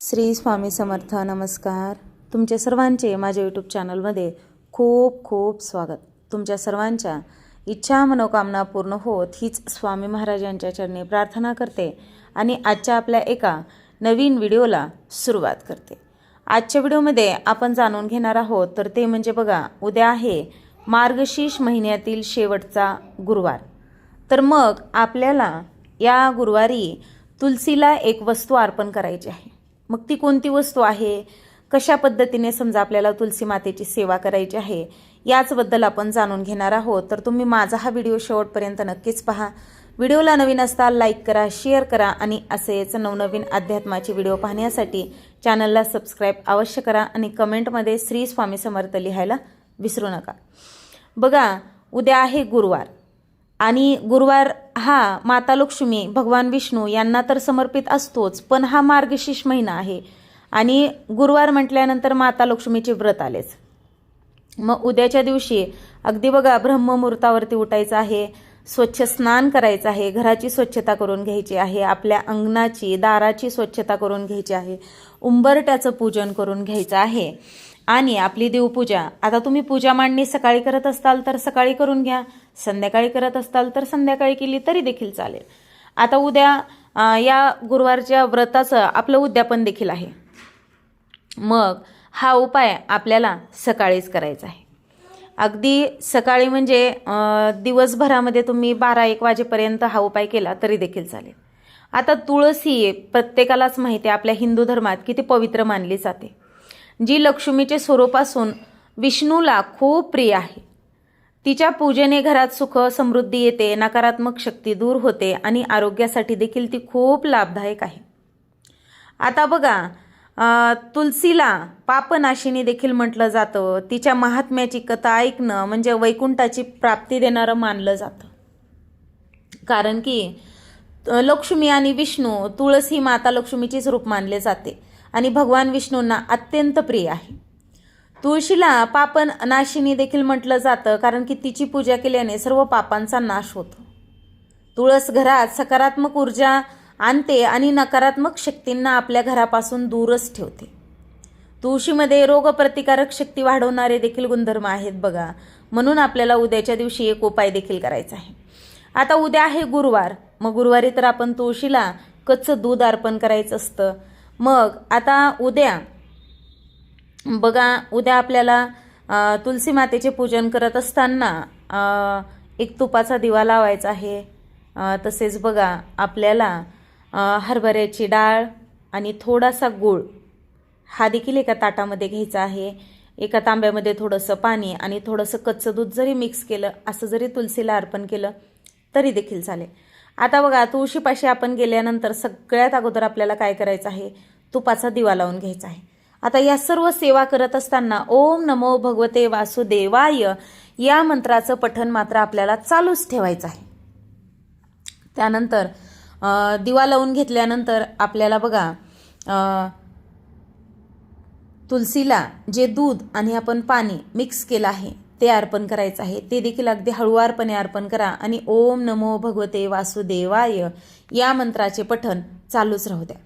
श्री स्वामी समर्थ नमस्कार. तुमच्या सर्वांचे माझ्या यूट्यूब चॅनलमध्ये खूप खूप स्वागत. तुमच्या सर्वांच्या इच्छा मनोकामना पूर्ण होत हीच स्वामी महाराजांच्या चरणी प्रार्थना करते आणि आजच्या आपल्या एका नवीन व्हिडिओला सुरुवात करते. आजच्या व्हिडिओमध्ये आपण जाणून घेणार आहोत तर ते म्हणजे बघा उद्या आहे मार्गशीर्ष महिन्यातील शेवटचा गुरुवार. तर मग आपल्याला या गुरुवारी तुलसीला एक वस्तू अर्पण करायची आहे. मग ती कोणती वस्तू आहे? कशा पद्धतीने समजा आपल्याला तुलसी मातेची सेवा करायची आहे? याचबद्दल आपण जाणून घेणार आहोत. तर तुम्ही माझा हा व्हिडिओ शेवटपर्यंत नक्कीच पहा. व्हिडिओला नवीन असता लाईक करा शेअर करा आणि असेच नवनवीन अध्यात्माचे व्हिडिओ पाहण्यासाठी चॅनलला सबस्क्राईब अवश्य करा आणि कमेंटमध्ये श्री स्वामी समर्थ लिहायला विसरू नका. बघा उद्या आहे गुरुवार आणि गुरुवार हा माता लक्ष्मी भगवान विष्णू यांना तर समर्पित असतोच पण हा मार्गशीर्ष महिना आहे. आणि गुरुवार म्हटल्यानंतर माता लक्ष्मीचे व्रत आलेच. मग उद्याच्या दिवशी अगदी बघा ब्रह्ममुहूर्तावरती उठायचं आहे स्वच्छ स्नान करायचं आहे घराची स्वच्छता करून घ्यायची आहे आपल्या अंगणाची दाराची स्वच्छता करून घ्यायची आहे उंबरट्याचं पूजन करून घ्यायचं आहे. आणि आपली देवपूजा आता तुम्ही पूजा मांडणी सकाळी करत असाल तर सकाळी करून घ्या संध्याकाळी करत असताल तर संध्याकाळी केली तरी देखील चालेल. आता उद्या या गुरुवारच्या व्रताचं आपलं उद्यापन देखील आहे. मग हा उपाय आपल्याला सकाळीच करायचा आहे. अगदी सकाळी म्हणजे दिवसभरामध्ये तुम्ही बारा एक वाजेपर्यंत हा उपाय केला तरी देखील चालेल. आता तुळस ही प्रत्येकालाच माहिती आहे आपल्या हिंदू धर्मात किती पवित्र मानली जाते. जी लक्ष्मीचे स्वरूप असून विष्णूला खूप प्रिय आहे. तिच्या पूजेने घरात सुख समृद्धी येते नकारात्मक शक्ती दूर होते आणि आरोग्यासाठी देखील ती खूप लाभदायक आहे. आता बघा तुलसीला पापनाशिनी देखील म्हटलं जातं. तिच्या महात्म्याची कथा ऐकणं म्हणजे वैकुंठाची प्राप्ती देणारं मानलं जातं. कारण की लक्ष्मी आणि विष्णू तुळस ही माता लक्ष्मीचीच रूप मानले जाते. आणि भगवान विष्णूंना अत्यंत प्रिय आहे. तुळशीला पापन नाशिनी देखील म्हटलं जातं कारण की तिची पूजा केल्याने सर्व पापांचा नाश होतो. तुळस घरात सकारात्मक ऊर्जा आणते आणि नकारात्मक शक्तींना आपल्या घरापासून दूरच ठेवते. तुळशीमध्ये रोगप्रतिकारक शक्ती वाढवणारे देखील गुणधर्म आहेत बघा. म्हणून आपल्याला उद्याच्या दिवशी एक उपाय देखील करायचा आहे. आता उद्या आहे गुरुवार. मग गुरुवारी तर आपण तुळशीला कच्चं दूध अर्पण करायचं असतं. मग आता उद्या बघा उद्या आपल्याला तुलसी मातेचे पूजन करत असताना एक तुपाचा दिवा लावायचा आहे. तसेच बघा आपल्याला हरभऱ्याची डाळ आणि थोडासा गूळ हा देखील एका ताटामध्ये घ्यायचा आहे. एका तांब्यामध्ये थोडंसं पाणी आणि थोडंसं कच्चं दूध जरी मिक्स केलं असं जरी तुलसीला अर्पण केलं तरी देखील चालेल. आता बघा तुळशीपाशी आपण गेल्यानंतर सगळ्यात अगोदर आपल्याला काय करायचं आहे? तुपाचा दिवा लावून घ्यायचा आहे. आता या सर्व सेवा करत असताना ओम नमो भगवते वासुदेवाय या मंत्राचं पठण मात्र आपल्याला चालूच ठेवायचं आहे. त्यानंतर दिवा लावून घेतल्यानंतर आपल्याला बघा तुलसीला जे दूध आणि आपण पाणी मिक्स केलं आहे ते अर्पण करायचं आहे. ते देखील अगदी हळुवारपणे अर्पण करा आणि ओम नमो भगवते वासुदेवाय या मंत्राचे पठण चालूच राहू द्या.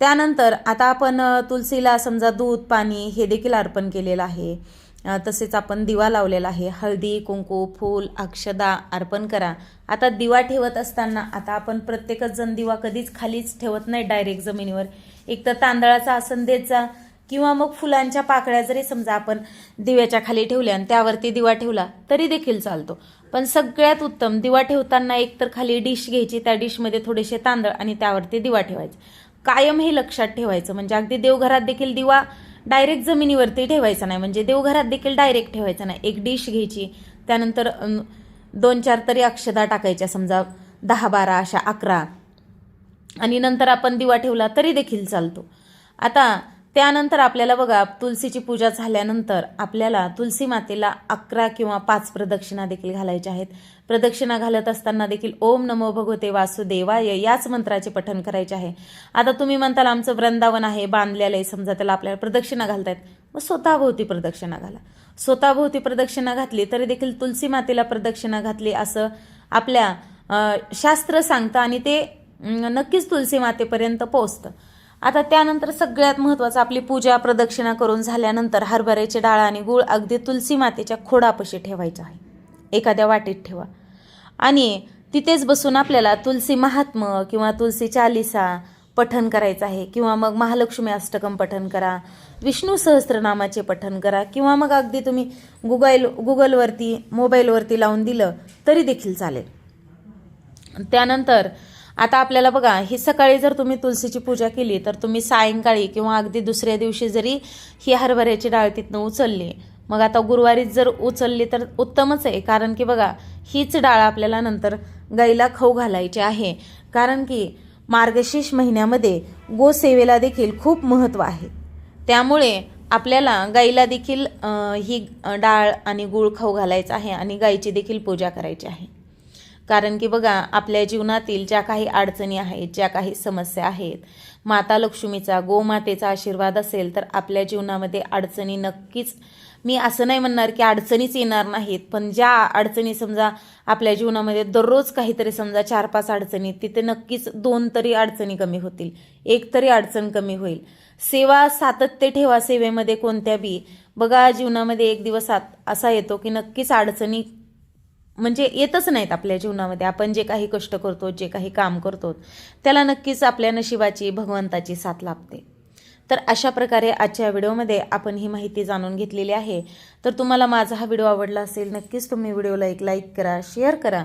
त्यानंतर आता आपण तुलसीला समजा दूध पाणी हे देखील अर्पण केलेलं आहे. तसेच आपण दिवा लावलेला आहे. हळदी कुंकू फूल अक्षदा अर्पण करा. आता दिवा ठेवत असताना आता आपण प्रत्येकच जण दिवा कधीच खालीच ठेवत नाही डायरेक्ट जमिनीवर. एक तर तांदळाचा आसन देत जा किंवा मग फुलांच्या पाकळ्या जरी समजा आपण दिव्याच्या खाली ठेवल्या आणि त्यावरती दिवा ठेवला तरी देखील चालतो. पण सगळ्यात उत्तम दिवा ठेवताना एक तर खाली डिश घ्यायची त्या डिशमध्ये थोडेसे तांदळ आणि त्यावरती दिवा ठेवायचे. कायम हे लक्षात ठेवायचं. म्हणजे अगदी देवघरात देखील दिवा डायरेक्ट जमिनीवरती ठेवायचा नाही. म्हणजे देवघरात देखील डायरेक्ट ठेवायचा नाही. एक डिश घ्यायची. त्यानंतर दोन चार तरी अक्षदा टाकायच्या. समजा दहा बारा अशा अकरा. आणि नंतर आपण दिवा ठेवला तरी देखील चालतो. आता त्यानंतर आपल्याला बघा तुलसीची पूजा झाल्यानंतर आपल्याला तुलसी मातेला अकरा किंवा पाच प्रदक्षिणा देखील घालायच्या आहेत. प्रदक्षिणा घालत असताना देखील ओम नमो भगवते वासुदेवाय याच मंत्राचे पठण करायचे आहे. आता तुम्ही म्हणताल आमचं वृंदावन आहे बांधलेलं आहे समजा त्याला आपल्याला प्रदक्षिणा घालतायत. मग स्वतःभोवती प्रदक्षिणा घाला. स्वतःभोवती प्रदक्षिणा घातली तरी देखील तुलसी मातेला प्रदक्षिणा घातली असं आपल्या शास्त्र सांगतं आणि ते नक्कीच तुलसी मातेपर्यंत पोहोचतं. आता त्यानंतर सगळ्यात महत्त्वाचं आपली पूजा प्रदक्षिणा करून झाल्यानंतर हरभऱ्याची डाळ आणि गूळ अगदी तुलसी मातेच्या खोडापाशी ठेवायचं आहे. एखाद्या वाटीत ठेवा. आणि तिथेच बसून आपल्याला तुलसी महात्म किंवा तुलसी चालिसा पठन करायचं आहे. किंवा मग महालक्ष्मी अष्टकम पठन करा विष्णू सहस्त्रनामाचे पठन करा किंवा मग अगदी तुम्ही गुगल गुगलवरती मोबाईलवरती लावून दिलं तरी देखील चालेल. त्यानंतर आता आपल्याला बघा ही सकाळी जर तुम्ही तुलसीची पूजा केली तर तुम्ही सायंकाळी किंवा अगदी दुसऱ्या दिवशी जरी ही हरभऱ्याची डाळ तिथनं उचलली मग आता गुरुवारीच जर उचलली तर उत्तमच आहे. कारण की बघा हीच डाळ आपल्याला नंतर गाईला खाऊ घालायची आहे. कारण की मार्गशीर्ष महिन्यामध्ये गोसेवेला देखील खूप महत्त्व आहे. त्यामुळे आपल्याला गाईला देखील ही डाळ आणि गूळ खाऊ घालायचं आहे आणि गाईची देखील पूजा करायची आहे. कारण की बघा आपल्या जीवनातील ज्या काही अडचणी आहेत ज्या काही समस्या आहेत माता लक्ष्मीचा गोमातेचा आशीर्वाद असेल तर आपल्या जीवनामध्ये अडचणी नक्कीच मी असं नाही म्हणणार की अडचणीच येणार नाहीत पण ज्या अडचणी समजा आपल्या जीवनामध्ये दररोज काहीतरी समजा चार पाच अडचणी तिथे नक्कीच दोन तरी अडचणी कमी होतील एक तरी अडचण कमी होईल. सेवा सातत्य ठेवा सेवेमध्ये कोणत्या बी. बघा जीवनामध्ये एक दिवस आत- असा येतो की नक्कीच अडचणी म्हणजे येतच नाहीत आपल्या जीवनामध्ये. आपण जे काही कष्ट करतो जे काही काम करतो त्याला नक्कीच आपल्या नशिबाची भगवंताची साथ लाभते. तर अशा प्रकारे आजच्या व्हिडिओमध्ये आपण ही माहिती जाणून घेतलेली आहे. तर तुम्हाला माझा हा व्हिडिओ आवडला असेल नक्कीच तुम्ही व्हिडिओला एक लाईक करा शेअर करा.